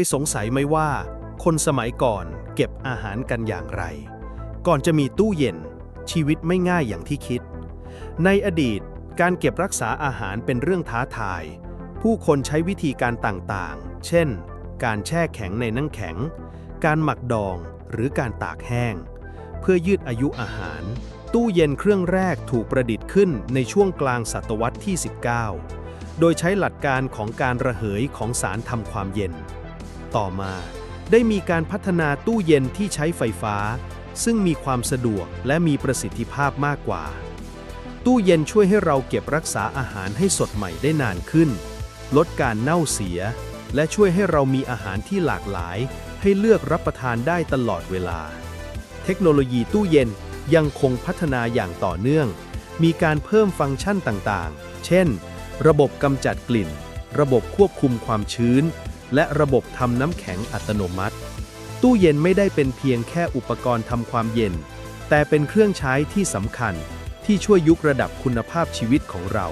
ยสงสัยไหมว่า คนสมัยก่อนเก็บอาหารกันอย่างไร ก่อนจะมีตู้เย็น ชีวิตไม่ง่ายอย่างที่คิด ในอดีตการเก็บรักษาอาหารเป็นเรื่องท้าทาย ผู้คนใช้วิธีการต่างๆ เช่น การแช่แข็งในน้ำแข็ง การหมักดองหรือการตากแห้ง เพื่อยืดอายุอาหาร ตู้เย็นเครื่องแรกถูกประดิษฐ์ขึ้นในช่วงกลางศตวรรษที่ 19 โดยใช้หลักการของการระเหยของสารทำความเย็น ต่อมา ได้มีการพัฒนาตู้เย็นที่ใช้ไฟฟ้า ซึ่งมีความสะดวกและมีประสิทธิภาพมากกว่า ตู้เย็นช่วยให้เราเก็บรักษาอาหารให้สดใหม่ได้นานขึ้น ลดการเน่าเสีย และช่วยให้เรามีอาหารที่หลากหลาย ให้เลือกรับประทานได้ตลอดเวลา เทคโนโลยีตู้เย็นยังคงพัฒนาอย่างต่อเนื่อง มีการเพิ่มฟังก์ชันต่างๆ เช่น ระบบกำจัดกลิ่น ระบบควบคุมความชื้น และระบบทำน้ำแข็งอัตโนมัติ ตู้เย็นไม่ได้เป็นเพียงแค่อุปกรณ์ทำความเย็น แต่เป็นเครื่องใช้ที่สำคัญที่ช่วยยุกระดับคุณภาพชีวิตของเรา